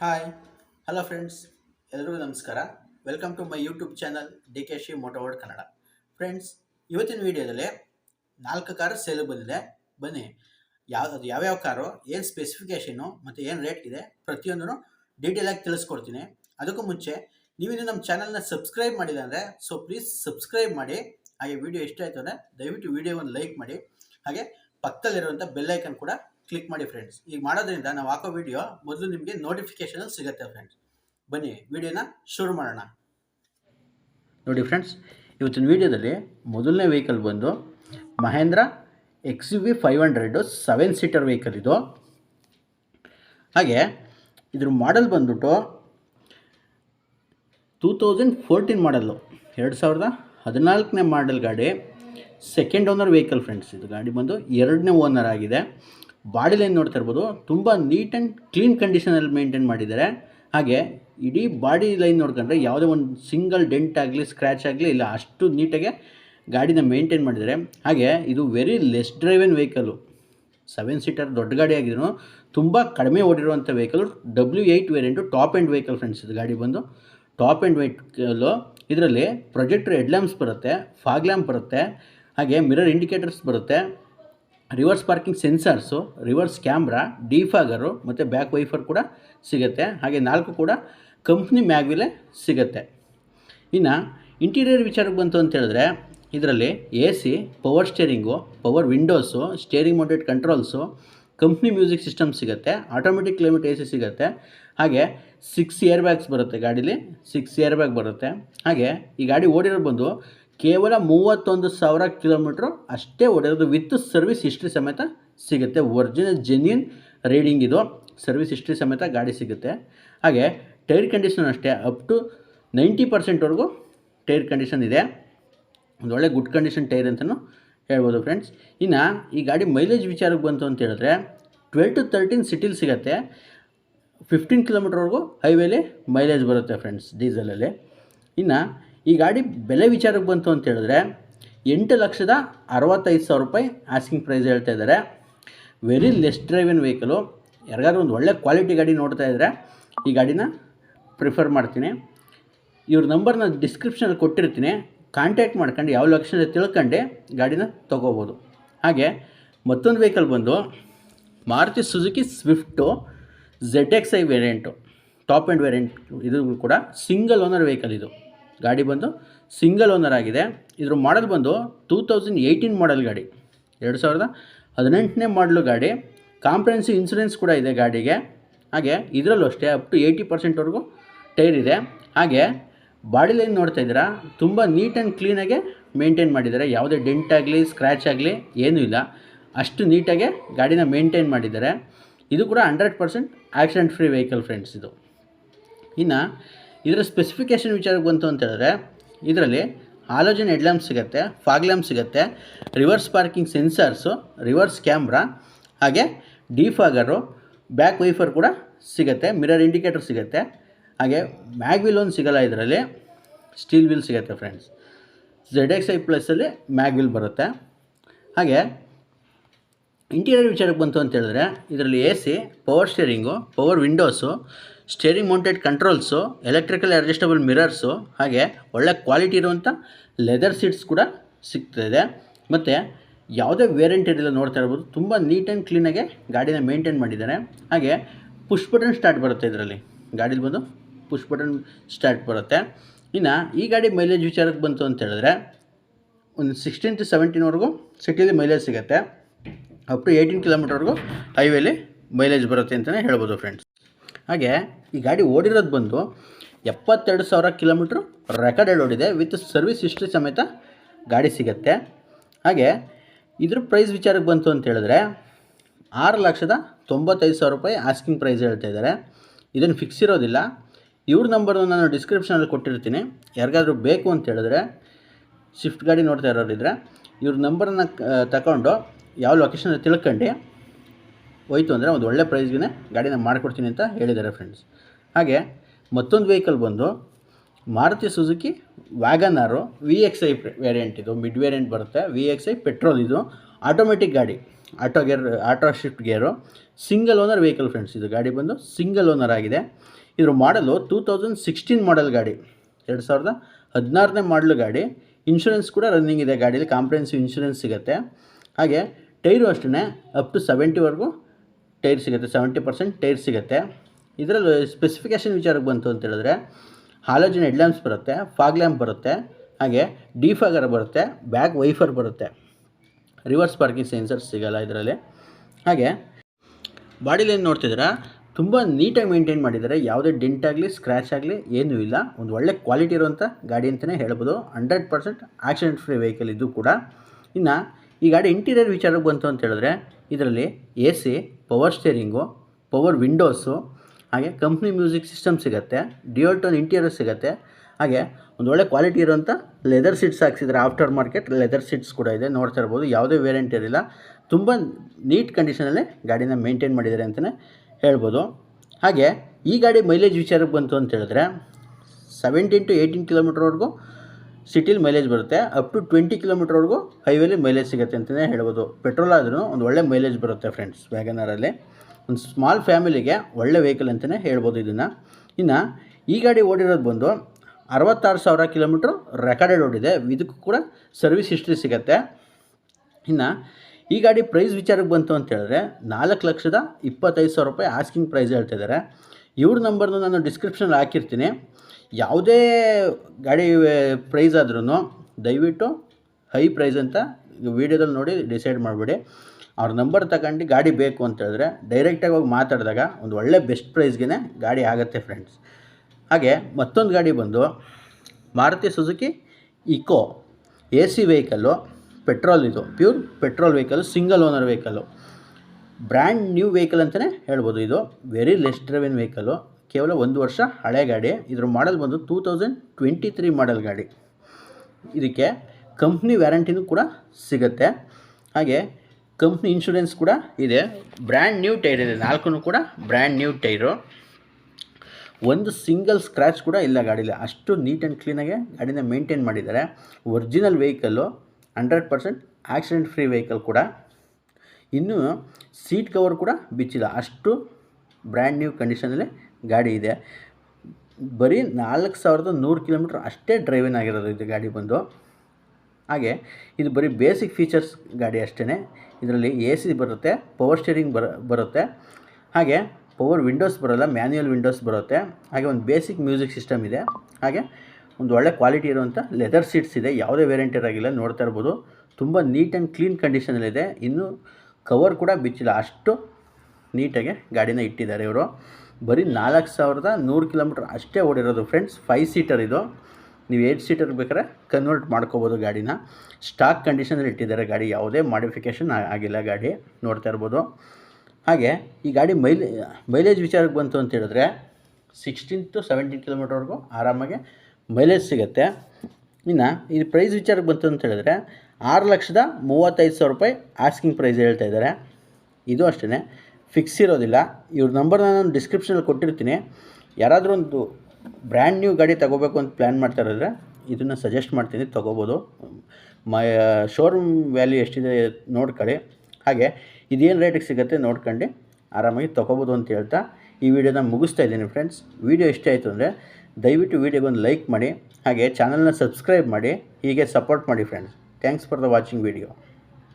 Hi hello friends ಎಲ್ರಿಗೂ ನಮಸ್ಕಾರ. Welcome to my YouTube channel D K she ಮೋಟೋವರ್ಡ್ Kannada friends ಇವತ್ತಿನ ವಿಡಿಯೋದಲ್ಲಿ ನಾಲ್ಕು ಕಾರು ಸೇಲಿಗೆ ಬಂದಿದೆ. ಬನ್ನಿ ಯಾವ್ದು ಯಾವ್ಯಾವ ಕಾರು ಏನು ಸ್ಪೆಸಿಫಿಕೇಷನು ಮತ್ತು ಏನು ರೇಟ್ ಇದೆ, ಪ್ರತಿಯೊಂದನ್ನು ಡೀಟೇಲಾಗಿ ತಿಳಿಸ್ಕೊಡ್ತೀನಿ. ಅದಕ್ಕೂ ಮುಂಚೆ ನೀವಿನ್ನು ನಮ್ಮ ಚಾನಲ್ನ ಸಬ್ಸ್ಕ್ರೈಬ್ ಮಾಡಿಲ್ಲ ಅಂದರೆ ಸೊ ಪ್ಲೀಸ್ ಸಬ್ಸ್ಕ್ರೈಬ್ ಮಾಡಿ. ಹಾಗೆ ವಿಡಿಯೋ ಇಷ್ಟ ಆಯಿತು ಅಂದರೆ, ದಯವಿಟ್ಟು ಒಂದು ಲೈಕ್ ಮಾಡಿ. ಹಾಗೆ ಪಕ್ಕದಲ್ಲಿರುವಂಥ ಬೆಲ್ಲೈಕನ್ ಕೂಡ ಕ್ಲಿಕ್ ಮಾಡಿ ಫ್ರೆಂಡ್ಸ್ ಈಗ ಮಾಡೋದ್ರಿಂದ ನಾವು ಹಾಕೋ ವಿಡಿಯೋ ಮೊದಲು ನಿಮಗೆ ನೋಟಿಫಿಕೇಶನ್ ಸಿಗುತ್ತೆ ಫ್ರೆಂಡ್ಸ್ ಬನ್ನಿ ವಿಡಿಯೋನ ಶುರು ಮಾಡೋಣ. ನೋಡಿ ಫ್ರೆಂಡ್ಸ್ ಇವತ್ತಿನ ವಿಡಿಯೋದಲ್ಲಿ ಮೊದಲನೇ ವೆಹಿಕಲ್ ಬಂದು Mahindra X U V five hundred seven seater vehicle ಇದು. ಹಾಗೆ ಇದ್ರ ಮಾಡೆಲ್ ಬಂದ್ಬಿಟ್ಟು ಟೂ ತೌಸಂಡ್ ಫೋರ್ಟೀನ್ ಮಾಡಲ್ಲು ಎರಡು ಸಾವಿರದ ಹದಿನಾಲ್ಕನೇ ಮಾಡೆಲ್ ಗಾಡಿ ಸೆಕೆಂಡ್ ಓನರ್ ವೆಹಿಕಲ್ ಫ್ರೆಂಡ್ಸ್ ಇದು ಗಾಡಿ ಬಂದು ಎರಡನೇ ಓನರ್ ಆಗಿದೆ. ಬಾಡಿ ಲೈನ್ ನೋಡ್ತಾ ಇರ್ಬೋದು. ತುಂಬ ನೀಟ್ ಆ್ಯಂಡ್ ಕ್ಲೀನ್ ಕಂಡೀಷನಲ್ಲಿ ಮೇಂಟೈನ್ ಮಾಡಿದ್ದಾರೆ. ಹಾಗೆ ಇಡೀ ಬಾಡಿ ಲೈನ್ ನೋಡ್ಕೊಂಡ್ರೆ ಯಾವುದೇ ಒಂದು ಸಿಂಗಲ್ ಡೆಂಟ್ ಆಗಲಿ, ಸ್ಕ್ರ್ಯಾಚ್ ಆಗಲಿ ಇಲ್ಲ, ಅಷ್ಟು ನೀಟಾಗೆ ಗಾಡಿನ ಮೇಂಟೈನ್ ಮಾಡಿದ್ದಾರೆ. ಹಾಗೆ ಇದು very less driven vehicle seven seater ದೊಡ್ಡ ಗಾಡಿ ಆಗಿದ್ರು ತುಂಬ ಕಡಿಮೆ ಓಡಿರುವಂಥ vehicle W eight variant top end vehicle friends ಇದು ಗಾಡಿ ಬಂದು ಟಾಪ್ ಆ್ಯಂಡ್ ವೆಹಿಕಲು ಇದರಲ್ಲಿ ಪ್ರೊಜೆಕ್ಟರ್ ಹೆಡ್ ಲ್ಯಾಂಪ್ಸ್ ಬರುತ್ತೆ ಫಾಗ್ ಲ್ಯಾಂಪ್ ಬರುತ್ತೆ, ಹಾಗೆ ಮಿರರ್ ಇಂಡಿಕೇಟರ್ಸ್ ಬರುತ್ತೆ. Reverse parking sensors, reverse camera, defogger ಮತ್ತು ಬ್ಯಾಕ್ ವೈಫರ್ ಕೂಡ ಸಿಗುತ್ತೆ. ಹಾಗೆ ನಾಲ್ಕು ಕೂಡ ಕಂಪ್ನಿ ಮ್ಯಾಗ್ವಿಲೆ ಸಿಗುತ್ತೆ. ಇನ್ನು ಇಂಟೀರಿಯರ್ ವಿಚಾರಕ್ಕೆ ಬಂತು ಅಂತ ಹೇಳಿದ್ರೆ, ಇದರಲ್ಲಿ A C, power steering, power windows, steering mounted controls, company music system ಸಿಗುತ್ತೆ, ಆಟೋಮೆಟಿಕ್ ಕ್ಲೈಮೇಟ್ ಎ ಸಿ ಸಿಗುತ್ತೆ. ಹಾಗೆ ಸಿಕ್ಸ್ ಇಯರ್ ಬ್ಯಾಗ್ಸ್ ಬರುತ್ತೆ ಗಾಡೀಲಿ, ಸಿಕ್ಸ್ ಇಯರ್ ಬ್ಯಾಗ್ ಬರುತ್ತೆ. ಹಾಗೆ ಈ ಗಾಡಿ ಓಡಿರೋ ಬಂದು ಕೇವಲ ಮೂವತ್ತೊಂದು ಸಾವಿರ ಕಿಲೋಮೀಟ್ರು ಅಷ್ಟೇ ಓಡಿರೋದು ವಿತ್ ಸರ್ವಿಸ್ ಹಿಸ್ಟ್ರಿ ಸಮೇತ ಸಿಗುತ್ತೆ. ಒರಿಜಿನಲ್ ಜೆನ್ಯೂನ್ ರೀಡಿಂಗ್ ಇದು. ಸರ್ವಿಸ್ ಹಿಸ್ಟ್ರಿ ಸಮೇತ ಗಾಡಿ ಸಿಗುತ್ತೆ. ಹಾಗೆ ಟೈರ್ ಕಂಡೀಷನ್ ಅಷ್ಟೇ. ಅಪ್ ಟು ನೈಂಟಿ ಪರ್ಸೆಂಟ್ವರೆಗೂ ಟೈರ್ ಕಂಡೀಷನ್ ಇದೆ. ಒಂದು ಒಳ್ಳೆ ಗುಡ್ ಕಂಡೀಷನ್ ಟೈರ್ ಅಂತಲೂ ಹೇಳ್ಬೋದು ಫ್ರೆಂಡ್ಸ್ ಇನ್ನು ಈ ಗಾಡಿ ಮೈಲೇಜ್ ವಿಚಾರಕ್ಕೆ ಬಂತು ಅಂತ ಹೇಳಿದ್ರೆ ಟ್ವೆಲ್ ಟು ತರ್ಟೀನ್ ಸಿಟಿಲಿ ಸಿಗುತ್ತೆ. ಫಿಫ್ಟೀನ್ ಕಿಲೋಮೀಟ್ರ್ವರೆಗೂ ಹೈವೇಲಿ ಮೈಲೇಜ್ ಬರುತ್ತೆ ಫ್ರೆಂಡ್ಸ್ ಡೀಸೆಲಲ್ಲಿ ಇನ್ನು ಈ ಗಾಡಿ ಬೆಲೆ ವಿಚಾರಕ್ಕೆ ಬಂತು ಅಂತ ಹೇಳಿದ್ರೆ ಎಂಟು ಲಕ್ಷದ ಅರವತ್ತೈದು ಸಾವಿರ ರೂಪಾಯಿ ಆಸ್ಕಿಂಗ್ ಪ್ರೈಸ್ ಹೇಳ್ತಾ ಇದ್ದಾರೆ. ವೆರಿ ಲೆಸ್ ಡ್ರೈವಿನ್ ವೆಹಿಕಲು ಯಾರಿಗಾದ್ರೂ ಒಂದು ಒಳ್ಳೆ ಕ್ವಾಲಿಟಿ ಗಾಡಿ ನೋಡ್ತಾ ಇದ್ದರೆ ಈ ಗಾಡಿನ ಪ್ರಿಫರ್ ಮಾಡ್ತೀನಿ. ಇವ್ರ ನಂಬರ್ನ ಡಿಸ್ಕ್ರಿಪ್ಷನಲ್ಲಿ ಕೊಟ್ಟಿರ್ತೀನಿ. ಕಾಂಟ್ಯಾಕ್ಟ್ ಮಾಡ್ಕೊಂಡು ಯಾವ ಲಕ್ಷಣ ತಿಳ್ಕೊಂಡು ಗಾಡಿನ ತೊಗೋಬೋದು. ಹಾಗೆ ಮತ್ತೊಂದು ವೆಹಿಕಲ್ ಬಂದು Maruti Suzuki Swift Z X I variant top end variant ಇದು ಕೂಡ ಸಿಂಗಲ್ ಓನರ್ ವೆಹಿಕಲ್ ಇದು. ಗಾಡಿ ಬಂದು ಸಿಂಗಲ್ ಓನರ್ ಆಗಿದೆ. ಇದ್ರ ಮಾಡೆಲ್ ಬಂದು ಟೂ ತೌಸಂಡ್ ಏಯ್ಟೀನ್ ಮಾಡೆಲ್ ಗಾಡಿ. ಎರಡು ಸಾವಿರದ ಹದಿನೆಂಟನೇ ಮಾಡಲು ಗಾಡಿ. ಕಾಂಪ್ರೆನ್ಸಿವ್ ಇನ್ಸೂರೆನ್ಸ್ ಕೂಡ ಇದೆ ಗಾಡಿಗೆ. ಹಾಗೆ ಇದರಲ್ಲೂ ಅಷ್ಟೇ ಅಪ್ ಟು ಏಯ್ಟಿ ಪರ್ಸೆಂಟ್ವರೆಗೂ ಟೈರ್ ಇದೆ. ಹಾಗೆ ಬಾಡಿ ಲೈನ್ ನೋಡ್ತಾ ಇದ್ದೀರಾ, ತುಂಬ ನೀಟ್ ಆ್ಯಂಡ್ ಕ್ಲೀನಾಗೆ ಮೇಂಟೈನ್ ಮಾಡಿದ್ದಾರೆ. ಯಾವುದೇ ಡೆಂಟ್ ಆಗಲಿ ಸ್ಕ್ರ್ಯಾಚ್ ಆಗಲಿ ಏನೂ ಇಲ್ಲ. ಅಷ್ಟು ನೀಟಾಗೆ ಗಾಡಿನ ಮೇಂಟೈನ್ ಮಾಡಿದ್ದಾರೆ. ಇದು ಕೂಡ hundred percent accident free vehicle friends ಇದು. ಇನ್ನು ಇದರ ಸ್ಪೆಸಿಫಿಕೇಷನ್ ವಿಚಾರಕ್ಕೆ ಬಂತು ಅಂತ ಹೇಳಿದ್ರೆ, ಇದರಲ್ಲಿ ಹಾಲೋಜನ್ ಹೆಡ್ಲ್ಯಾಂಪ್ ಸಿಗುತ್ತೆ ಫಾಗ್ ಲ್ಯಾಂಪ್ ಸಿಗುತ್ತೆ reverse parking sensors reverse camera ಹಾಗೆ ಡಿಫಾಗರು ಬ್ಯಾಕ್ ವೈಫರ್ ಕೂಡ ಸಿಗುತ್ತೆ ಮಿರರ್ ಇಂಡಿಕೇಟರ್ ಸಿಗುತ್ತೆ, ಹಾಗೆ ಮ್ಯಾಗ್ ವೀಲ್ ಒಂದು ಸಿಗಲ್ಲ ಇದರಲ್ಲಿ ಸ್ಟೀಲ್ ವಿಲ್ ಸಿಗುತ್ತೆ ಫ್ರೆಂಡ್ಸ್ ಝೆಡ್ ಎಕ್ಸ್ ಐ ಪ್ಲಸ್ಸಲ್ಲಿ ಮ್ಯಾಗ್ ವಿಲ್ ಬರುತ್ತೆ. ಹಾಗೆ ಇಂಟೀರಿಯರ್ ವಿಚಾರಕ್ಕೆ ಬಂತು ಅಂತ ಹೇಳಿದ್ರೆ, ಇದರಲ್ಲಿ A C power steering power windows steering mounted controls electrical adjustable mirrors ಹಾಗೆ ಒಳ್ಳೆ ಕ್ವಾಲಿಟಿ ಇರುವಂಥ ಲೆದರ್ ಸೀಟ್ಸ್ ಕೂಡ ಸಿಗ್ತದೆ ಮತ್ತು ಯಾವುದೇ ವೇರೆಂಟ್ ಇರಲಿಲ್ಲ ನೋಡ್ತಾ ಇರ್ಬೋದು. ತುಂಬ ನೀಟ್ ಆ್ಯಂಡ್ ಕ್ಲೀನಾಗೆ ಗಾಡಿನ ಮೇಂಟೈನ್ ಮಾಡಿದ್ದಾರೆ. ಹಾಗೆ ಪುಷ್ ಬಟನ್ ಸ್ಟಾರ್ಟ್ ಬರುತ್ತೆ ಇದರಲ್ಲಿ. ಗಾಡೀಲಿ ಬಂದು ಪುಷ್ ಬಟನ್ ಸ್ಟಾರ್ಟ್ ಬರುತ್ತೆ. ಇನ್ನು ಈ ಗಾಡಿ ಮೈಲೇಜ್ ವಿಚಾರಕ್ಕೆ ಬಂತು ಅಂತ ಹೇಳಿದ್ರೆ, ಒಂದು ಸಿಕ್ಸ್ಟೀನ್ ಟು ಸೆವೆಂಟೀನ್ವರೆಗೂ ಸಿಟಿಲಿ ಮೈಲೇಜ್ ಸಿಗುತ್ತೆ. ಅಪ್ ಟು ಏಯ್ಟೀನ್ ಕಿಲೋಮೀಟರ್ವರೆಗೂ ಹೈವೇಲಿ ಮೈಲೇಜ್ ಬರುತ್ತೆ ಅಂತಲೇ ಹೇಳ್ಬೋದು ಫ್ರೆಂಡ್ಸ್ ಹಾಗೆ ಈ ಗಾಡಿ ಓಡಿರೋದು ಬಂದು ಎಪ್ಪತ್ತೆರಡು ಸಾವಿರ ಕಿಲೋಮೀಟ್ರ್ ರೆಕಾರ್ಡೆಡ್ ಓಡಿದೆ. ವಿತ್ ಸರ್ವಿಸ್ ಹಿಸ್ಟ್ರಿ ಸಮೇತ ಗಾಡಿ ಸಿಗುತ್ತೆ. ಹಾಗೆ ಇದ್ರ ಪ್ರೈಸ್ ವಿಚಾರಕ್ಕೆ ಬಂತು ಅಂತ ಹೇಳಿದ್ರೆ ಆರು ಲಕ್ಷದ ತೊಂಬತ್ತೈದು ಸಾವಿರ ರೂಪಾಯಿ ಆಸ್ಕಿಂಗ್ ಪ್ರೈಸ್ ಹೇಳ್ತಾ ಇದ್ದಾರೆ. ಇದನ್ನು ಫಿಕ್ಸ್ ಇರೋದಿಲ್ಲ. ಇವ್ರ ನಂಬರ್ನ ನಾನು ಡಿಸ್ಕ್ರಿಪ್ಷನಲ್ಲಿ ಕೊಟ್ಟಿರ್ತೀನಿ. ಯಾರಿಗಾದರೂ ಬೇಕು ಅಂತ ಹೇಳಿದ್ರೆ ಶಿಫ್ಟ್ ಗಾಡಿ ನೋಡ್ತಾ ಇರೋರಿದ್ರೆ ಇವ್ರ ನಂಬರನ್ನ ತಗೊಂಡು ಯಾವ ಲೊಕೇಶನ್ ತಿಳ್ಕೊಂಡು. ಹೋಯ್ತು ಅಂದರೆ ಒಂದು ಒಳ್ಳೆ ಪ್ರೈಸ್ಗೆ ಗಾಡಿನ ಮಾಡಿಕೊಡ್ತೀನಿ ಅಂತ ಹೇಳಿದ್ದಾರೆ ಫ್ರೆಂಡ್ಸ್ ಹಾಗೆ ಮತ್ತೊಂದು ವೆಹಿಕಲ್ ಬಂದು Maruti Suzuki wagon R V X I variant ಇದು ಮಿಡ್ ವೇರಿಯಂಟ್ ಬರುತ್ತೆ. ವಿ ಎಕ್ಸ್ ಐ ಪೆಟ್ರೋಲ್ ಇದು ಆಟೋಮೆಟಿಕ್ ಗಾಡಿ auto gear auto shift gear single owner vehicle friends ಇದು ಗಾಡಿ ಬಂದು ಸಿಂಗಲ್ ಓನರ್ ಆಗಿದೆ. ಇದ್ರ ಮಾಡಲು ಟೂ ತೌಸಂಡ್ ಸಿಕ್ಸ್ಟೀನ್ ಮಾಡೆಲ್ ಗಾಡಿ, ಎರಡು ಸಾವಿರದ ಹದಿನಾರನೇ ಮಾಡಲು ಗಾಡಿ. ಇನ್ಶೂರೆನ್ಸ್ ಕೂಡ ರನ್ನಿಂಗ್ ಇದೆ ಗಾಡೀಲಿ ಕಾಂಪ್ರೆನ್ಸಿವ್ ಇನ್ಶೂರೆನ್ಸ್ ಸಿಗುತ್ತೆ. ಹಾಗೆ ಟೈರು ಅಷ್ಟೇ ಅಪ್ ಟು ಸೆವೆಂಟಿವರೆಗೂ ಟೈರ್ ಸಿಗುತ್ತೆ ಸೆವೆಂಟಿ ಪರ್ಸೆಂಟ್ ಟೈರ್ ಸಿಗುತ್ತೆ. ಇದರಲ್ಲಿ ಸ್ಪೆಸಿಫಿಕೇಷನ್ ವಿಚಾರಕ್ಕೆ ಬಂತು ಅಂತ ಹೇಳಿದ್ರೆ ಹಾಲೋಜನ್ ಹೆಡ್ ಲ್ಯಾಂಪ್ಸ್ ಬರುತ್ತೆ ಫಾಗ್ ಲ್ಯಾಂಪ್ ಬರುತ್ತೆ, ಹಾಗೆ ಡಿಫಾಗರ್ ಬರುತ್ತೆ ಬ್ಯಾಕ್ ವೈಫರ್ ಬರುತ್ತೆ. ರಿವರ್ಸ್ ಪಾರ್ಕಿಂಗ್ ಸೆನ್ಸರ್ಸ್ ಸಿಗೋಲ್ಲ ಇದರಲ್ಲಿ. ಹಾಗೆ ಬಾಡಿಲಿ ಏನು ನೋಡ್ತಿದ್ದೀರಾ, ತುಂಬ ನೀಟಾಗಿ ಮೇಂಟೈನ್ ಮಾಡಿದ್ದಾರೆ. ಯಾವುದೇ ಡೆಂಟ್ ಆಗಲಿ ಸ್ಕ್ರ್ಯಾಚ್ ಆಗಲಿ, ಏನೂ ಇಲ್ಲ. ಒಂದು ಒಳ್ಳೆ ಕ್ವಾಲಿಟಿ ಇರುವಂಥ ಗಾಡಿ ಅಂತಲೇ ಹೇಳ್ಬೋದು. Hundred percent accident free vehicle ಇದು ಕೂಡ. ಇನ್ನು ಈ ಗಾಡಿ ಇಂಟೀರಿಯರ್ ವಿಚಾರಕ್ಕೆ ಬಂತು ಅಂತ ಹೇಳಿದ್ರೆ, ಇದರಲ್ಲಿ A C power steering power windows ಹಾಗೆ ಕಂಪ್ನಿ ಮ್ಯೂಸಿಕ್ ಸಿಸ್ಟಮ್ ಸಿಗುತ್ತೆ ಡಿಯೋಟೋನ್ ಇಂಟೀರಿಯರ್ ಸಿಗುತ್ತೆ, ಹಾಗೆ ಒಂದು ಒಳ್ಳೆ ಕ್ವಾಲಿಟಿ ಇರೋಂಥ ಲೆದರ್ ಸೀಟ್ಸ್ ಹಾಕ್ಸಿದ್ರೆ ಆಫ್ಟರ್ ಮಾರ್ಕೆಟ್ ಲೆದರ್ ಸೀಟ್ಸ್ ಕೂಡ ಇದೆ. ನೋಡ್ತಾ ಇರ್ಬೋದು, ಯಾವುದೇ ವೇರಿಯಂಟ್ ಇರಲಿಲ್ಲ. ತುಂಬ ನೀಟ್ ಕಂಡೀಷನಲ್ಲೇ ಗಾಡಿನ ಮೇಂಟೈನ್ ಮಾಡಿದ್ದಾರೆ ಅಂತಲೇ ಹೇಳ್ಬೋದು. ಹಾಗೆ ಈ ಗಾಡಿ ಮೈಲೇಜ್ ವಿಚಾರಕ್ಕೆ ಬಂತು ಅಂತ ಹೇಳಿದ್ರೆ ಸೆವೆಂಟೀನ್ ಟು ಏಯ್ಟೀನ್ ಕಿಲೋಮೀಟ್ರ್ವರೆಗೂ ಸಿಟಿಲಿ ಮೈಲೇಜ್ ಬರುತ್ತೆ. ಅಪ್ ಟು ಟ್ವೆಂಟಿ ಕಿಲೋಮೀಟ್ರ್ವರೆಗೂ ಹೈವೇಲಿ ಮೈಲೇಜ್ ಸಿಗುತ್ತೆ ಅಂತಲೇ ಹೇಳ್ಬೋದು. ಪೆಟ್ರೋಲ್ ಆದ್ರೂ ಒಂದು ಒಳ್ಳೆ ಮೈಲೇಜ್ ಬರುತ್ತೆ ಫ್ರೆಂಡ್ಸ್ ವ್ಯಾಗನರಲ್ಲಿ ಒಂದು ಸ್ಮಾಲ್ ಫ್ಯಾಮಿಲಿಗೆ ಒಳ್ಳೆ ವೆಹಿಕಲ್ ಅಂತಲೇ ಹೇಳ್ಬೋದು ಇದನ್ನು. ಇನ್ನು ಈ ಗಾಡಿ ಓಡಿರೋದು ಬಂದು ಅರವತ್ತಾರು ಸಾವಿರ ಕಿಲೋಮೀಟ್ರ್ ರೆಕಾರ್ಡೆಡ್ ಓಡಿದೆ. ಇದಕ್ಕೂ ಕೂಡ ಸರ್ವಿಸ್ ಹಿಸ್ಟ್ರಿ ಸಿಗುತ್ತೆ. ಇನ್ನು ಈ ಗಾಡಿ ಪ್ರೈಸ್ ವಿಚಾರಕ್ಕೆ ಬಂತು ಅಂತ ಹೇಳಿದ್ರೆ ನಾಲ್ಕು ಲಕ್ಷದ ಇಪ್ಪತ್ತೈದು ಸಾವಿರ ರೂಪಾಯಿ ಆಸ್ಕಿಂಗ್ ಪ್ರೈಸ್ ಹೇಳ್ತಿದ್ದಾರೆ ಇವ್ರ ನಂಬರ್ನ ನಾನು ಡಿಸ್ಕ್ರಿಪ್ಷನಲ್ಲಿ ಹಾಕಿರ್ತೀನಿ. ಯಾವುದೇ ಗಾಡಿ ಪ್ರೈಸ್ ಆದ್ರೂ ದಯವಿಟ್ಟು ಹೈ ಪ್ರೈಸ್ ಅಂತ ವೀಡಿಯೋದಲ್ಲಿ ನೋಡಿ ಡಿಸೈಡ್ ಮಾಡಿಬಿಡಿ. ಅವ್ರ ನಂಬರ್ ತಗೊಂಡು ಗಾಡಿ ಬೇಕು ಅಂತ ಹೇಳಿದ್ರೆ ಡೈರೆಕ್ಟಾಗಿ ಹೋಗಿ ಮಾತಾಡಿದಾಗ ಒಂದು ಒಳ್ಳೆ ಬೆಸ್ಟ್ ಪ್ರೈಸ್ಗೆ ಗಾಡಿ ಆಗುತ್ತೆ ಫ್ರೆಂಡ್ಸ್ ಹಾಗೆ ಮತ್ತೊಂದು ಗಾಡಿ ಬಂದು Maruti Suzuki Eeco A C vehicle petrol ಇದು. Pure petrol vehicle single owner vehicle brand new vehicle ಅಂತಲೇ ಹೇಳ್ಬೋದು ಇದು. ವೆರಿ ಲೆಸ್ ಡ್ರೈವಿನ್ ವೆಹಿಕಲ್ಲು ಕೇವಲ ಒಂದು ವರ್ಷ ಹಳೆ ಗಾಡಿ. ಇದರ ಮಾಡೆಲ್ ಬಂದು two thousand twenty three model ಗಾಡಿ. ಇದಕ್ಕೆ ಕಂಪ್ನಿ ವ್ಯಾರಂಟಿನೂ ಕೂಡ ಸಿಗುತ್ತೆ. ಹಾಗೆ ಕಂಪ್ನಿ ಇನ್ಶೂರೆನ್ಸ್ ಕೂಡ ಇದೆ. ಬ್ರ್ಯಾಂಡ್ ನ್ಯೂ ಟೈರ್ ಇದೆ. ನಾಲ್ಕು ಕೂಡ ಬ್ರ್ಯಾಂಡ್ ನ್ಯೂ ಟೈರು ಒಂದು ಸಿಂಗಲ್ ಸ್ಕ್ರ್ಯಾಚ್ ಕೂಡ ಇಲ್ಲ ಗಾಡೀಲಿ. ಅಷ್ಟು ನೀಟ್ ಆ್ಯಂಡ್ ಕ್ಲೀನಾಗೆ ಗಾಡಿನ ಮೇಂಟೈನ್ ಮಾಡಿದ್ದಾರೆ. Original vehicle hundred percent accident free vehicle ಕೂಡ. ಇನ್ನು ಸೀಟ್ ಕವರ್ ಕೂಡ ಬಿಚ್ಚಿಲ್ಲ. ಅಷ್ಟು ಬ್ರ್ಯಾಂಡ್ ನ್ಯೂ ಕಂಡೀಷನಲ್ಲಿ ಗಾಡಿ ಇದೆ. ಬರೀ ನಾಲ್ಕು ಸಾವಿರದ ನೂರು ಕಿಲೋಮೀಟ್ರ್ ಅಷ್ಟೇ ಡ್ರೈವಿನ್ ಆಗಿರೋದು ಇದು ಗಾಡಿ ಬಂದು. ಹಾಗೆ ಇದು ಬರೀ ಬೇಸಿಕ್ ಫೀಚರ್ಸ್ ಗಾಡಿ ಅಷ್ಟೇ ಇದರಲ್ಲಿ ಎ ಸಿ ಬರುತ್ತೆ ಪವರ್ ಸ್ಟೇರಿಂಗ್ ಬರ, ಬರುತ್ತೆ. ಹಾಗೆ ಪವರ್ ವಿಂಡೋಸ್ ಬರೋಲ್ಲ ಮ್ಯಾನ್ಯುಯಲ್ ವಿಂಡೋಸ್ ಬರುತ್ತೆ. ಹಾಗೆ ಒಂದು ಬೇಸಿಕ್ ಮ್ಯೂಸಿಕ್ ಸಿಸ್ಟಮ್ ಇದೆ. ಹಾಗೆ ಒಂದು ಒಳ್ಳೆ ಕ್ವಾಲಿಟಿ ಇರುವಂಥ ಲೆದರ್ ಸೀಟ್ಸ್ ಇದೆ. ಯಾವುದೇ ವೇರಿಯಂಟ್ ಇರೋಗಿಲ್ಲ, ನೋಡ್ತಾ ಇರ್ಬೋದು. ತುಂಬ ನೀಟ್ ಆ್ಯಂಡ್ ಕ್ಲೀನ್ ಕಂಡೀಷನಲ್ಲಿದೆ ಇನ್ನು ಕವರ್ ಕೂಡ ಬಿಚ್ಚಿಲ್ಲ. ಅಷ್ಟು ನೀಟಾಗಿ ಗಾಡಿನ ಇಟ್ಟಿದ್ದಾರೆ ಇವರು. ಬರೀ ನಾಲ್ಕು ಸಾವಿರದ ನೂರು ಕಿಲೋಮೀಟ್ರ್ ಅಷ್ಟೇ ಓಡಿರೋದು ಫ್ರೆಂಡ್ಸ್ ಫೈವ್ ಸೀಟರ್ ಇದು. ನೀವು ಏಯ್ಟ್ ಸೀಟರ್ ಬೇಕಾದ್ರೆ ಕನ್ವರ್ಟ್ ಮಾಡ್ಕೋಬೋದು ಗಾಡಿನ. ಸ್ಟಾಕ್ ಕಂಡೀಷನಲ್ಲಿ ಇಟ್ಟಿದ್ದಾರೆ ಗಾಡಿ. ಯಾವುದೇ ಮಾಡಿಫಿಕೇಷನ್ ಆಗಿಲ್ಲ ಗಾಡಿ. ನೋಡ್ತಾ ಇರ್ಬೋದು. ಹಾಗೆ ಈ ಗಾಡಿ ಮೈಲೇ ಮೈಲೇಜ್ ವಿಚಾರಕ್ಕೆ ಬಂತು ಅಂತ ಹೇಳಿದ್ರೆ ಸಿಕ್ಸ್ಟೀನ್ ಟು ಸೆವೆಂಟೀನ್ ಕಿಲೋಮೀಟರ್ವರೆಗೂ ಆರಾಮಾಗಿ ಮೈಲೇಜ್ ಸಿಗುತ್ತೆ. ಇನ್ನು ಇದು ಪ್ರೈಸ್ ವಿಚಾರಕ್ಕೆ ಬಂತು ಅಂತ ಹೇಳಿದ್ರೆ ಆರು ಲಕ್ಷದ ಮೂವತ್ತೈದು ಸಾವಿರ ರೂಪಾಯಿ ಆಸ್ಕಿಂಗ್ ಪ್ರೈಸ್ ಹೇಳ್ತಾ ಇದ್ದಾರೆ. ಇದು ಅಷ್ಟೇ ಫಿಕ್ಸ್ ಇರೋದಿಲ್ಲ. ಇವ್ರ ನಂಬರ್ನ ನಾನು ಡಿಸ್ಕ್ರಿಪ್ಷನಲ್ಲಿ ಕೊಟ್ಟಿರ್ತೀನಿ. ಯಾರಾದರೂ ಒಂದು ಬ್ರ್ಯಾಂಡ್ ನ್ಯೂ ಗಾಡಿ ತೊಗೋಬೇಕು ಅಂತ ಪ್ಲ್ಯಾನ್ ಮಾಡ್ತಾ ಇರೋದ್ರೆ ಇದನ್ನು ಸಜೆಸ್ಟ್ ಮಾಡ್ತೀನಿ, ತೊಗೋಬೋದು. ಮೈ ಶೋರೂಮ್ ವ್ಯಾಲ್ಯೂ ಎಷ್ಟಿದೆ ನೋಡ್ಕೊಳ್ಳಿ. ಹಾಗೆ ಇದೇನು ರೇಟಿಗೆ ಸಿಗುತ್ತೆ ನೋಡ್ಕೊಂಡು ಆರಾಮಾಗಿ ತೊಗೋಬೋದು ಅಂತ ಹೇಳ್ತಾ ಈ ವಿಡಿಯೋನ ಮುಗಿಸ್ತಾ ಇದ್ದೀನಿ ಫ್ರೆಂಡ್ಸ್ ವಿಡಿಯೋ ಇಷ್ಟ ಆಯಿತು ಅಂದರೆ ದಯವಿಟ್ಟು ವಿಡಿಯೋಗೊಂದು ಲೈಕ್ ಮಾಡಿ, ಹಾಗೆ ಚಾನಲ್ನ ಸಬ್ಸ್ಕ್ರೈಬ್ ಮಾಡಿ, ಹೀಗೆ ಸಪೋರ್ಟ್ ಮಾಡಿ friends thanks for the watching video